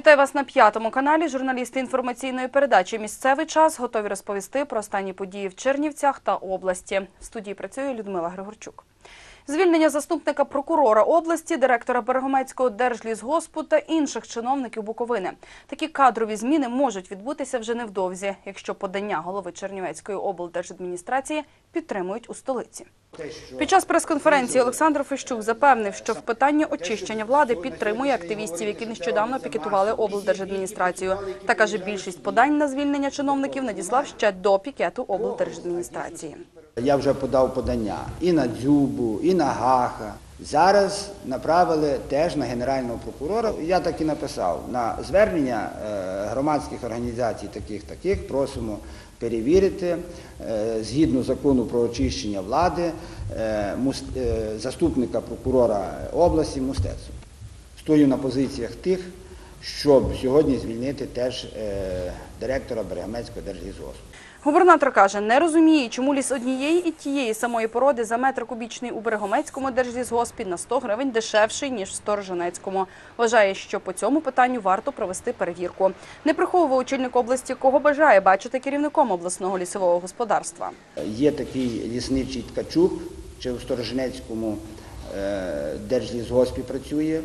Вітаю вас на п'ятому каналі. Журналісти інформаційної передачі Місцевий час готові розповісти про останні події в Чернівцях та області. В студії працює Людмила Григорчук. Звільнення заступника прокурора області, директора Берегомецького держлісгоспу та інших чиновників Буковини. Такі кадрові зміни можуть відбутися вже невдовзі, якщо подання голови Чернівецької облдержадміністрації підтримують у столиці. Під час прес-конференції Олександр Фещук запевнив, що в питанні очищення влади підтримує активістів, які нещодавно пікетували облдержадміністрацію. Та каже, більшість подань на звільнення чиновників надіслав ще до пікету облдержадміністрації. Я вже подав подання і на Дзюбу, і на Гаха. Зараз направили теж на генерального прокурора. Я так і написав на звернення е, громадських організацій, таких таких, просимо перевірити е, згідно закону про очищення влади е, е, заступника прокурора області Мустецу. Стою на позиціях тих, щоб сьогодні звільнити теж директора Берегамецького держлісгоспу. Губернатор каже, не розуміє, чому ліс однієї і тієї самої породи за метр кубічний у Берегомецькому держлісгоспі на 100 гривень дешевший, ніж в Сторожинецькому. Вважає, що по цьому питанню варто провести перевірку. Не приховує очільник області, кого бажає бачити керівником обласного лісового господарства. Є такий лісничий Ткачук, чи в Сторожинецькому е, держлісгоспі працює.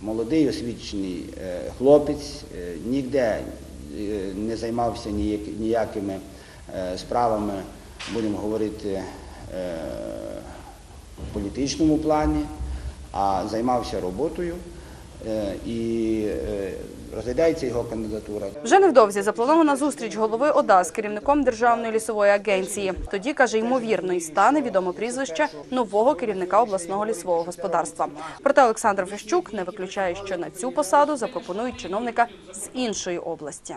Молодий освічений е, хлопець, е, ніде не займався ніяк- ніякими справами, будемо говорити, е, в політичному плані, а займався роботою е, і е, розглядається його кандидатура. Вже невдовзі запланована зустріч голови ОДА з керівником Державної лісової агенції. Тоді, каже, ймовірно, і стане відомо прізвище нового керівника обласного лісового господарства. Проте Олександр Фещук не виключає, що на цю посаду запропонують чиновника з іншої області.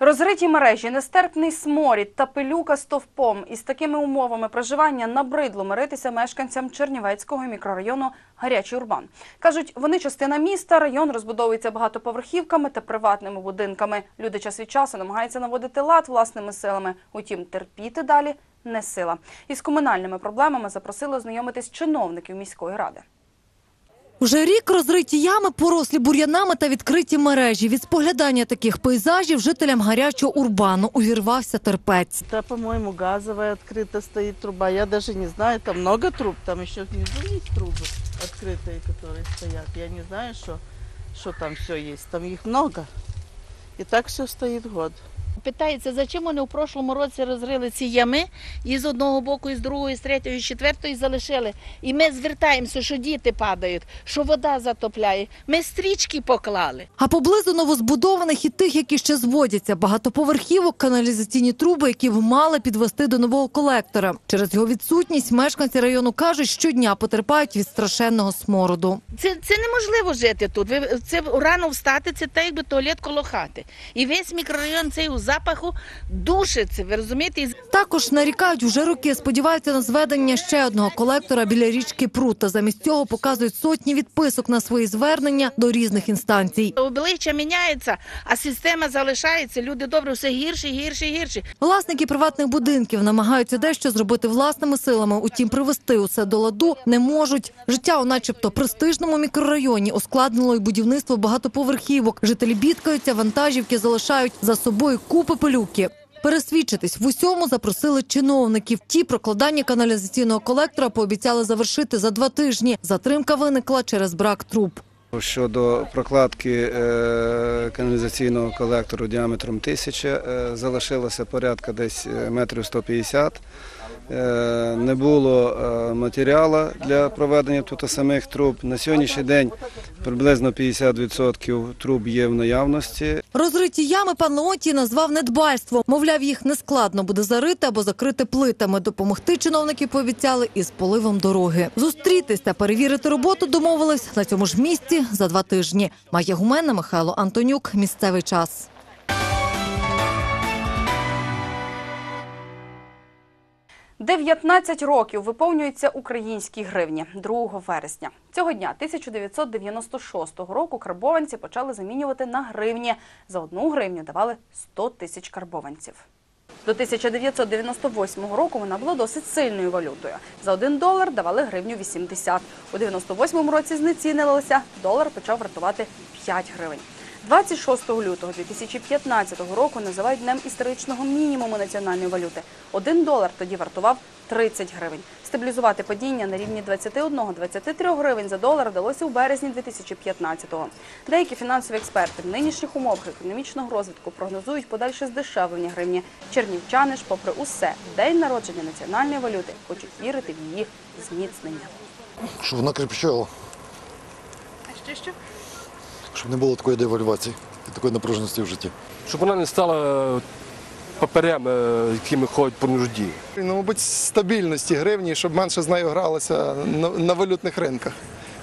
Розриті мережі, нестерпний сморід та пилюка стовпом. Із такими умовами проживання набридло миритися мешканцям Чернівецького мікрорайону Гарячий Урбан. Кажуть, вони частина міста, район розбудовується багатоповерхівками та приватними будинками. Люди час від часу намагаються наводити лад власними силами. Утім, терпіти далі не сила. Із комунальними проблемами запросили ознайомитись чиновників міської ради. Уже рік розриті ями, порослі бур'янами та відкриті мережі. Від споглядання таких пейзажів жителям гарячого урбану увірвався терпець. Это, по-моему, газовая открыта стоит труба. Я даже не знаю, там много труб, там еще внизу есть трубы открытые, которые стоят. Я не знаю, что, что там все есть. Там их много. И так все стоит год. Питається, за чим вони в прошлому році розрили ці ями і з одного боку, і з другого, і з третього, і з четвертого і залишили. І ми звертаємося, що діти падають, що вода затопляє. Ми стрічки поклали. А поблизу новозбудованих і тих, які ще зводяться, багатоповерхівок, каналізаційні труби, які б мали підвести до нового колектора. Через його відсутність мешканці району кажуть, щодня потерпають від страшенного смороду. Це, це неможливо жити тут. Це рано встати, це так, якби туалет коло хати. І весь мікрорайон цей у запаху душиться. Ви розумієте? Також нарікають уже роки, сподіваються на зведення ще одного колектора біля річки Прут. Та замість цього показують сотні відписок на свої звернення до різних інстанцій. обличчя міняється, а система залишається. Люди добре, все гірше, гірше, гірше. Власники приватних будинків намагаються дещо зробити власними силами. Утім, привести усе до ладу не можуть. Життя у, начебто, престижному мікрорайоні ускладнило й будівництво багатоповерхівок. Жителі бідкаються, вантажівки залишають за собою купи пилюки. Пересвідчитись в усьому запросили чиновників. Ті прокладання каналізаційного колектора пообіцяли завершити за два тижні. Затримка виникла через брак труб. Щодо прокладки е, каналізаційного колектору діаметром 1000, е, залишилося порядка десь е, метрів 150. Е, Не було матеріалу для проведення тут самих труб. На сьогоднішній день приблизно 50% труб є в наявності. Розриті ями пан Леонтій назвав недбальством. Мовляв, їх нескладно буде зарити або закрити плитами. Допомогти чиновники пообіцяли із поливом дороги. Зустрітись та перевірити роботу домовились на цьому ж місці за два тижні. Майя Гумена, Михайло Антонюк. Місцевий час. – 19 років виповнюється українській гривні 2 вересня. Цього дня 1996 року карбованці почали замінювати на гривні. За одну гривню давали 100 тисяч карбованців. До 1998 року вона була досить сильною валютою. За один долар давали гривню 80. У 98 році знецінилася, долар почав вартувати 5 гривень. 26 лютого 2015 року називають днем історичного мінімуму національної валюти. Один долар тоді вартував 30 гривень. Стабілізувати падіння на рівні 21-23 гривень за долар вдалося у березні 2015-го. Деякі фінансові експерти в нинішніх умовах економічного розвитку прогнозують подальше здешевлення гривні. Чернівчани ж, попри усе, в день народження національної валюти хочуть вірити в її зміцнення. Щоб вона кріпчала. А ще що? Щоб не було такої девальвації і такої напруженості в житті. щоб вона не стала паперем, е, якими ходять по нужді. Ну, мабуть, стабільності гривні, щоб менше з нею гралося на, на валютних ринках.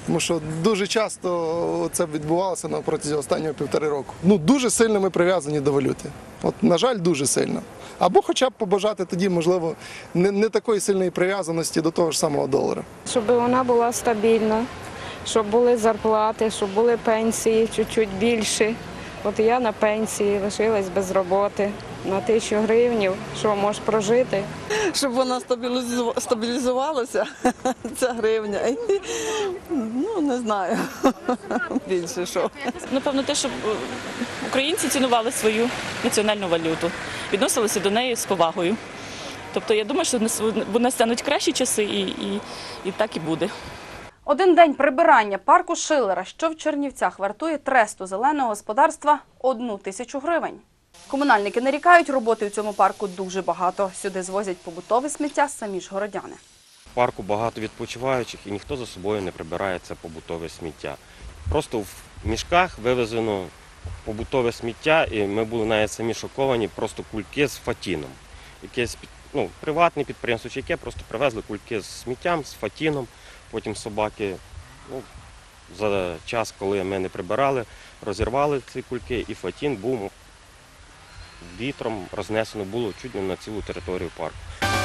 Тому що дуже часто це відбувалося на протязі останнього півтори року. Ну, дуже сильно ми прив'язані до валюти. От, на жаль, дуже сильно. Або хоча б побажати тоді, можливо, не, не такої сильної прив'язаності до того ж самого долара. щоб вона була стабільна, щоб були зарплати, щоб були пенсії чуть-чуть більші. От я на пенсії лишилась без роботи на тисячу гривнів, що можеш прожити. Щоб вона стабілізувалася, ця гривня. Ну, не знаю. Більше що. Напевно, те, щоб е, українці цінували свою національну валюту, відносилися до неї з повагою. Тобто я думаю, що нас- настануть кращі часи і, і, і так і буде. Один день прибирання парку Шилера, що в Чернівцях, вартує тресту зеленого господарства одну тисячу гривень. Комунальники нарікають, роботи у цьому парку дуже багато. Сюди звозять побутове сміття самі ж городяни. В парку багато відпочиваючих і ніхто за собою не прибирає це побутове сміття. Просто в мішках вивезено побутове сміття, і ми були навіть самі шоковані, просто кульки з фатіном. Якесь ну, приватне підприємство, чи яке просто привезли кульки з сміттям, з фатіном. Потім собаки ну, за час, коли ми не прибирали, розірвали ці кульки, і фатін був вітром рознесено було чуть не на цілу територію парку. –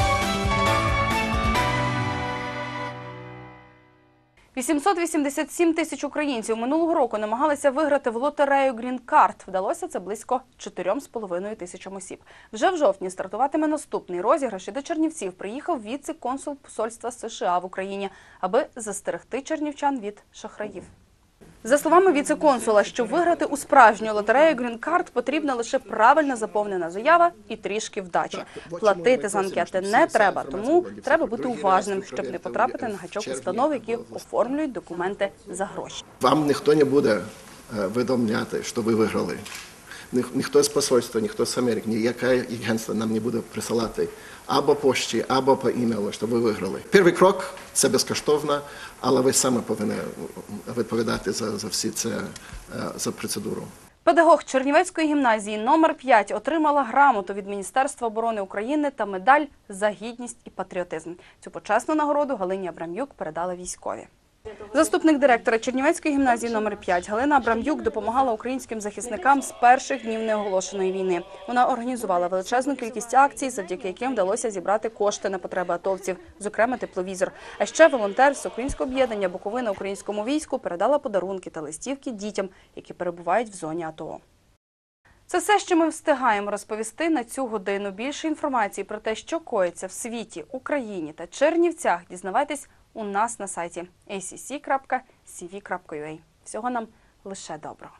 887 тисяч українців минулого року намагалися виграти в лотерею Green Card. Вдалося це близько 4,5 тисячам осіб. Вже в жовтні стартуватиме наступний розіграш і до Чернівців приїхав віце-консул посольства США в Україні, аби застерегти чернівчан від шахраїв. За словами віце-консула, щоб виграти у справжню лотерею Card, потрібна лише правильно заповнена заява і трішки вдачі. Платити за анкети не треба, тому треба бути уважним, щоб не потрапити на гачок установ, які оформлюють документи за гроші. Вам ніхто не буде е, повідомляти, що ви виграли. Ні- Ніхто з посольства, ніхто з Америки, ніяке агентство нам не буде присилати або пошті, або по імейлу, що ви виграли. Перший крок це безкоштовно, але ви саме повинні відповідати за, за всі це е, за процедуру. Педагог Чернівецької гімназії номер 5 отримала грамоту від Міністерства оборони України та медаль за гідність і патріотизм. Цю почесну нагороду Галині Абрам'юк передала військові. Заступник директора Чернівецької гімназії номер 5 Галина Абрам'юк допомагала українським захисникам з перших днів неоголошеної війни. Вона організувала величезну кількість акцій, завдяки яким вдалося зібрати кошти на потреби атовців, зокрема тепловізор. А ще волонтер з українського об'єднання Буковина українському війську передала подарунки та листівки дітям, які перебувають в зоні АТО. Це все, що ми встигаємо розповісти на цю годину. Більше інформації про те, що коїться в світі, Україні та Чернівцях, дізнавайтесь у нас на сайті acc.cv.ua. Всього нам лише доброго.